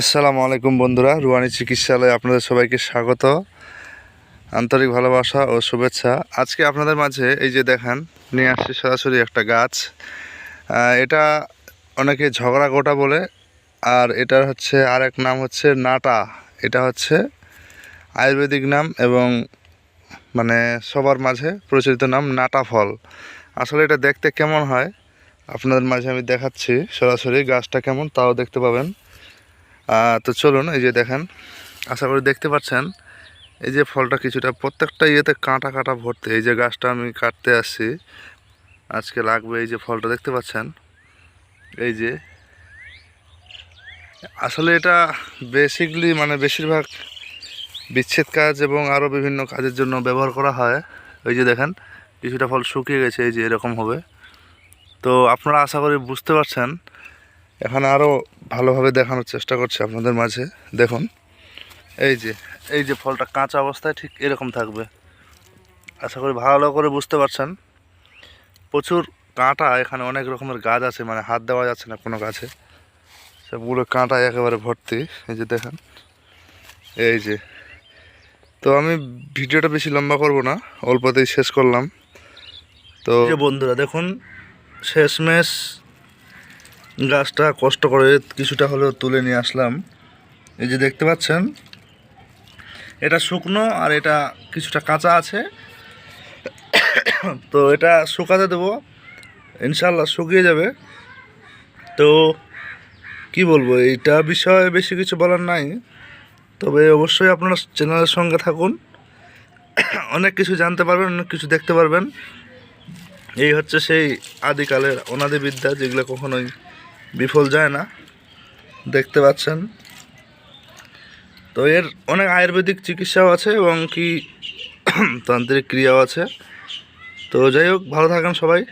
আসসালামু আলাইকুম বন্ধুরা, রুয়ানি চিকিৎসালয়ে আপনাদের সবাইকে স্বাগত। আন্তরিক ভালোবাসা ও শুভেচ্ছা। আজকে আপনাদের মাঝে এই যে দেখেন, নিয়ে আসছি সরাসরি একটা গাছ। এটা অনেকে ঝগড়া গোটা বলে, আর এটার হচ্ছে আরেক নাম হচ্ছে নাটা। এটা হচ্ছে আয়ুর্বেদিক নাম এবং মানে সবার মাঝে প্রচলিত নাম নাটা ফল। আসলে এটা দেখতে কেমন হয়, আপনাদের মাঝে আমি দেখাচ্ছি সরাসরি গাছটা কেমন, তাও দেখতে পাবেন। তো চলুন, এই যে দেখেন, আশা করি দেখতে পাচ্ছেন, এই যে ফলটা কিছুটা, প্রত্যেকটা ইয়েতে কাঁটা কাঁটা ভর্তি, এই যে গাছটা আমি কাটতে আসছি, আজকে লাগবে এই যে ফলটা, দেখতে পাচ্ছেন? এই যে, আসলে এটা বেসিকলি মানে বেশিরভাগ বিচ্ছেদ কাজ এবং আরও বিভিন্ন কাজের জন্য ব্যবহার করা হয়। ওই যে দেখেন, কিছুটা ফল শুকিয়ে গেছে, এই যে এরকম হবে। তো আপনারা আশা করি বুঝতে পারছেন, এখানে আরও ভালোভাবে দেখানোর চেষ্টা করছি আপনাদের মাঝে। দেখুন, এই যে এই যে ফলটা কাঁচা অবস্থায় ঠিক এরকম থাকবে। আশা করি ভালো করে বুঝতে পারছেন। প্রচুর কাঁটা, এখানে অনেক রকমের গাছ আছে মানে হাত দেওয়া যাচ্ছে না কোনো গাছে। সবগুলো কাঁটা একেবারে ভর্তি। এই যে দেখেন, এই যে। তো আমি ভিডিওটা বেশি লম্বা করব না, অল্পতেই শেষ করলাম। তো বন্ধুরা, দেখুন, শেষমেশ গাছটা কষ্ট করে কিছুটা হলেও তুলে নিয়ে আসলাম। এই যে দেখতে পাচ্ছেন, এটা শুকনো আর এটা কিছুটা কাঁচা আছে। তো এটা শুকাতে দেবো ইনশাল্লাহ শুকিয়ে যাবে। তো কি বলব, এইটা বিষয়ে বেশি কিছু বলার নাই। তবে অবশ্যই আপনারা চ্যানেলের সঙ্গে থাকুন। অনেক কিছু জানতে পারবেন, অনেক কিছু দেখতে পারবেন। এই হচ্ছে সেই আদিকালের অনাদি বিদ্যা যেগুলো কখনোই বিফল যায় না। দেখতে পাচ্ছেন। তো এর অনেক আয়ুর্বেদিক চিকিৎসাও আছে এবং কি তান্ত্রিক ক্রিয়াও আছে। তো যাই হোক, ভালো থাকেন সবাই।